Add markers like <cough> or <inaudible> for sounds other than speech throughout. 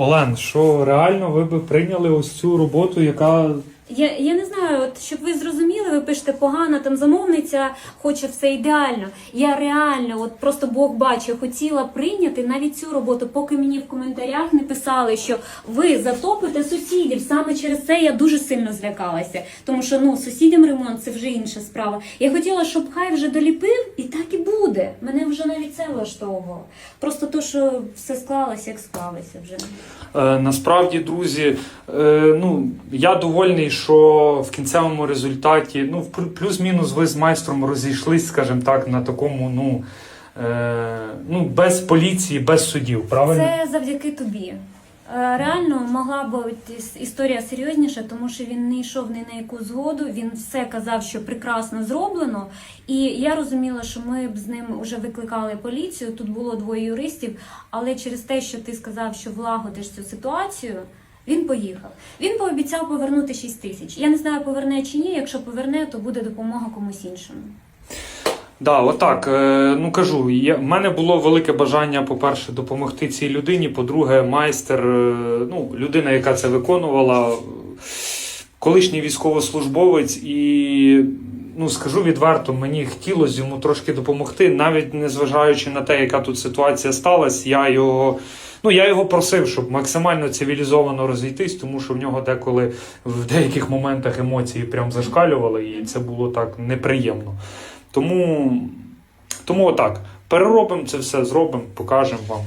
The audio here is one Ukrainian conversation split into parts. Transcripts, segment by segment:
Олен, що реально ви би прийняли ось цю роботу, яка Я, я не знаю, от щоб ви зрозуміли, ви пишете погано, там замовниця хоче все ідеально. Я реально, от просто Бог бачить, хотіла прийняти навіть цю роботу, поки мені в коментарях не писали, що ви затопите сусідів. Саме через це я дуже сильно злякалася. Тому що ну сусідям ремонт це вже інша справа. Я хотіла, щоб хай вже доліпив, і так і буде. Мене вже навіть це влаштовувало. Просто то, що все склалося, як склалося вже. Е, Насправді, друзі, е, ну я довольний, що в кінцевому результаті, ну, плюс-мінус, ви з майстром розійшлись, скажімо так, на такому, ну, е, ну без поліції, без судів, правильно? Це завдяки тобі. Е, Реально могла бути історія серйозніша, тому що він не йшов ні на яку згоду. Він все казав, що прекрасно зроблено. І я розуміла, що ми б з ним вже викликали поліцію. Тут було двоє юристів, але через те, що ти сказав, що влагодиш цю ситуацію. Він поїхав. Він пообіцяв повернути 6 тисяч. Я не знаю, поверне чи ні. Якщо поверне, то буде допомога комусь іншому. Да, отак. Е, ну кажу, в мене було велике бажання, по-перше, допомогти цій людині. По-друге, майстер, е, ну, людина, яка це виконувала, колишній військовослужбовець, і ну, скажу відверто, мені хотілося йому трошки допомогти, навіть незважаючи на те, яка тут ситуація сталася, я його. Ну, я його просив, щоб максимально цивілізовано розійтись, тому що в нього деколи в деяких моментах емоції прям зашкалювали, і це було так неприємно. Тому, тому отак. Переробимо це все, зробимо, покажемо вам.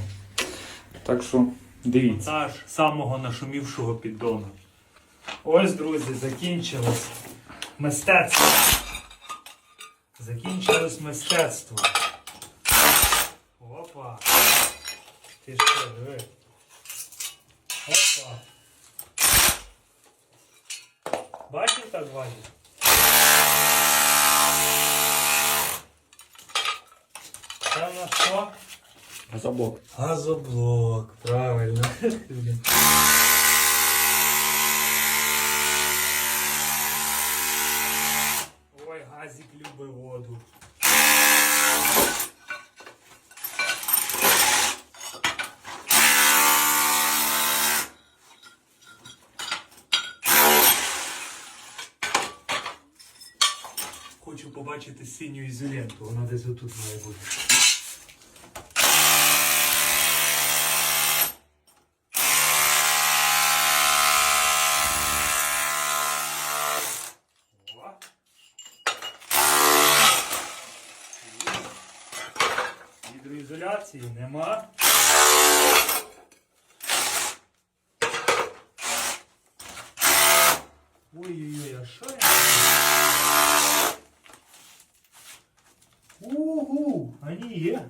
Так що дивіться. Монтаж самого нашумівшого піддону. Ось, друзі, закінчилось мистецтво. Закінчилось мистецтво. Опа. Ти що, диви. Опа. Бачив так Вадик? Це у нас що? Газоблок. Газоблок, правильно. <laughs> Хочу побачити синю ізоленту, вона десь отут має бути. Гідроізоляції нема. Ой-ой-ой, а що я? Угу, они є.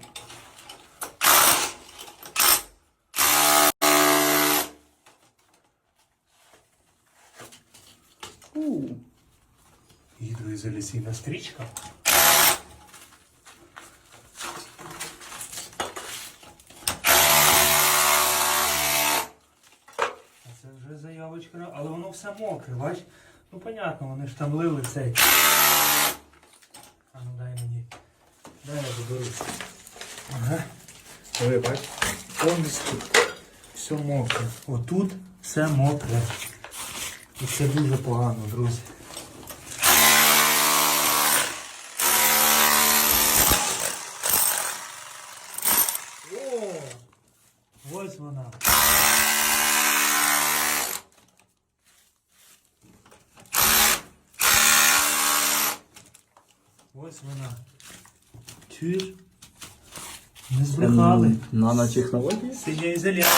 У. Гідроізоляційна стрічка. Це вже заявочка, але воно все мокре, бач? Ну понятно, вони ж там лили цей. А ну дай мені. Дай я. Ага. Бач, повністю все мокре. Отут все мокре. І це дуже погано, друзі. О! Ось вона. Ось вона. Чуєш? Не збрехали. Нанотехнології? Синя ізолента.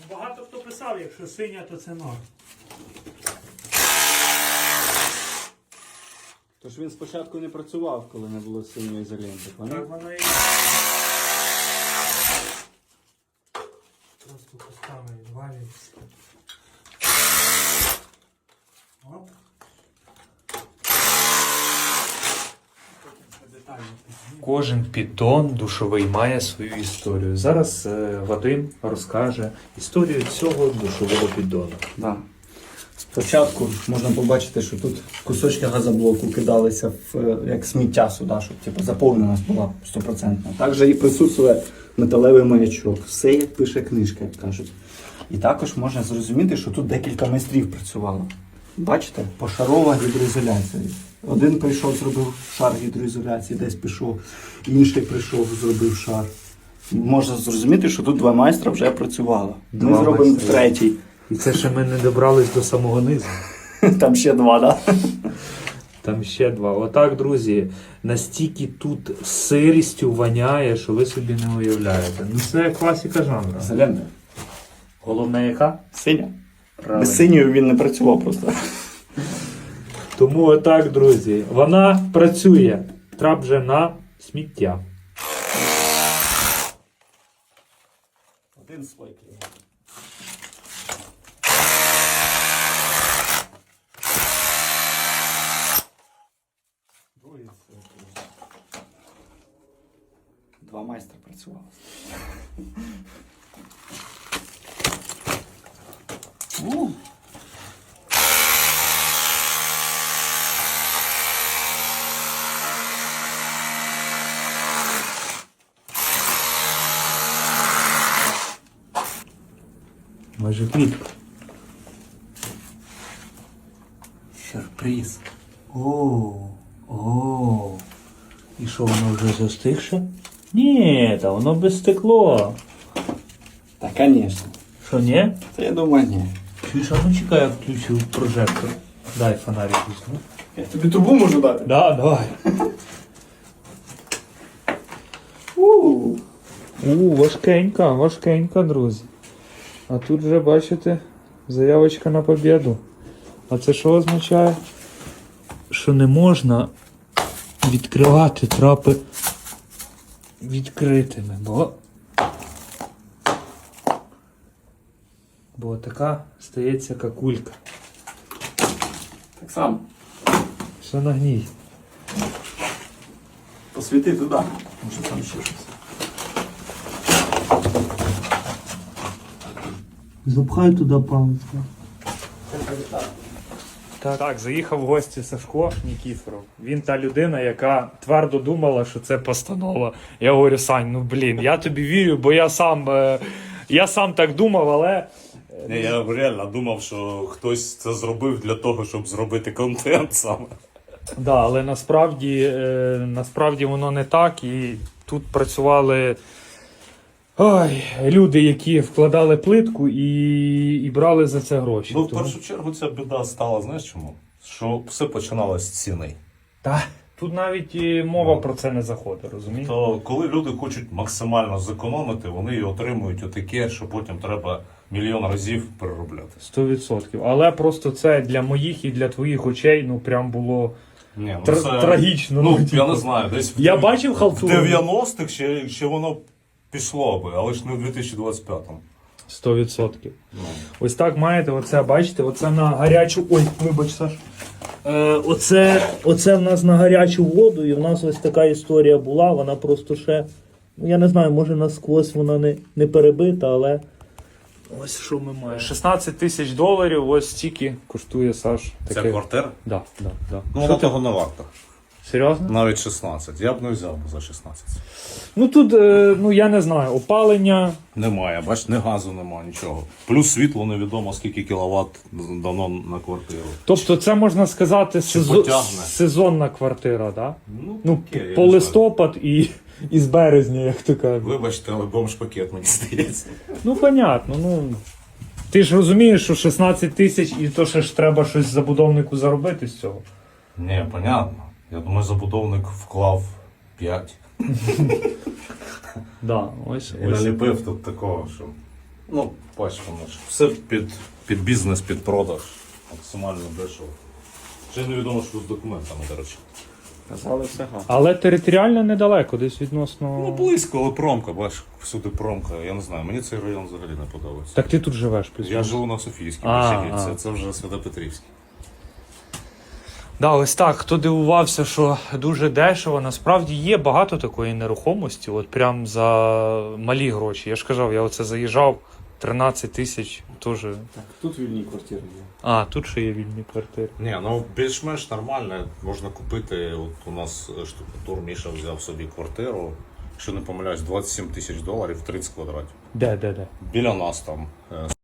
Ну, Багато хто писав, якщо синя, то це норм. Тож він спочатку не працював, коли не було синьої ізоленти. Так воно і. Просто кусками відвалюється. Оп. Потім це детально підзнімемо. Кожен піддон душовий має свою історію. Зараз е, Вадим розкаже історію цього душового піддону. Да. Спочатку можна побачити, що тут кусочки газоблоку кидалися в, е, як сміття сюди, щоб типу, заповненість була стопроцентна. Також і присутствує металевий маячок. Все як пише книжка, як кажуть. І також можна зрозуміти, що тут декілька майстрів працювало. Бачите, пошарова гідроізоляція. Один прийшов, зробив шар гідроізоляції, десь пішов, інший прийшов, зробив шар. Можна зрозуміти, що тут два майстра вже працювали. Ми Два зробимо майстри. третій. І це ще ми не добрались до самого низу. <laughs> Там ще два, так? Да? Там ще два. Отак, друзі, настільки тут сирістю воняє, що ви собі не уявляєте. Ну це класика жанру. Зелена. Головне яка? Синя. Правильно. Без синьої він не працював просто. Тому отак, друзі, вона працює. Трап вже на сміття. Один слой клею. Другий слой. Два майстра працювали. <laughs> У. Майже клітка. Сюрприз. О, о. І що воно вже застигше? Ні, та воно без стекло. Та, звісно. Що, ні? Та я думаю, ні. Чуєш, а ну чекай, я включив прожектор. Дай фонарик візьму. Я тобі трубу можу дати. Да, давай. <laughs> У, важкенька, важкенька, друзі. А тут вже бачите заявочка на побіду. А це що означає? Що не можна відкривати трапи відкритими, бо. Бо така стається какулька. Так само. Все нагній. Посвіти туди. Може там ще щось. Запхай туди палицю. Так. так, заїхав в гості Сашко Нікіфоров. Він та людина, яка твердо думала, що це постанова. Я говорю, Сань, ну блін, я тобі вірю, бо я сам, е, я сам так думав, але. Ні, я реально думав, що хтось це зробив для того, щоб зробити контент саме. Да, але насправді, е, насправді воно не так. І тут працювали ой, люди, які вкладали плитку і, і брали за це гроші. Ну, в Тому- першу чергу, ця біда стала, знаєш чому? Що все починалось з ціни. Та, тут навіть і мова про це не заходить, розумієте? То коли люди хочуть максимально зекономити, вони і отримують отаке, що потім треба мільйон разів переробляти. 100%. Але просто це для моїх і для твоїх очей, ну прям було Ні, ну, тр- трагічно. Ну, типу. я не знаю, десь в Я дев- бачив в халтуру. 90-х ще, ще воно пішло би, але ж не в 2025-му. 100%. Ну. Ось так маєте, оце, бачите, оце на гарячу. Ой, вибач, Саш. Е, оце, оце в нас на гарячу воду, і в нас ось така історія була. Вона просто ще. Ну, я не знаю, може насквозь вона не, не перебита, але. Ось що ми маємо. 16 тисяч доларів, ось стільки коштує Саш. Ця квартира? Да, да, да. Ну, вона того не варта. Серйозно? Навіть 16. Я б не взяв би за 16. Ну тут, е, ну я не знаю, опалення. Немає, бач, ні газу немає, нічого. Плюс світло невідомо скільки кіловат дано на квартиру. Тобто це можна сказати сезо- потягне? сезонна квартира, да? Ну, таке, я по не листопад і, і з березня, як то кажуть. Вибачте, але бомж-пакет, мені здається. Ну, понятно, ну. Ти ж розумієш, що 16 тисяч і то ще ж треба щось забудовнику заробити з цього. Ні, понятно. Я думаю, забудовник вклав 5. <laughs> Да, ось, І ось. наліпив тут такого, що. Ну, бач, воно ж все під, під бізнес, під продаж. Максимально дешево. Ще невідомо, що з документами, до речі. Казали все гарно. Але територіально недалеко, десь відносно. Ну, близько, але промка, бач, всюди промка. Я не знаю, мені цей район взагалі не подобається. Так ти тут живеш, плюс. Я живу на Софійській, А, а. це, це вже Святопетрівський. Да, ось так. Хто дивувався, що дуже дешево, насправді є багато такої нерухомості, от прям за малі гроші. Я ж казав, я оце заїжджав 13 тисяч теж. Так, тут вільні квартири є. А, тут ще є вільні квартири. Ні, ну більш-менш нормально. Можна купити. От у нас штукатур Міша взяв собі квартиру. Якщо не помиляюсь, 27 тисяч доларів 30 квадратів. Де, де, де? Біля нас там е,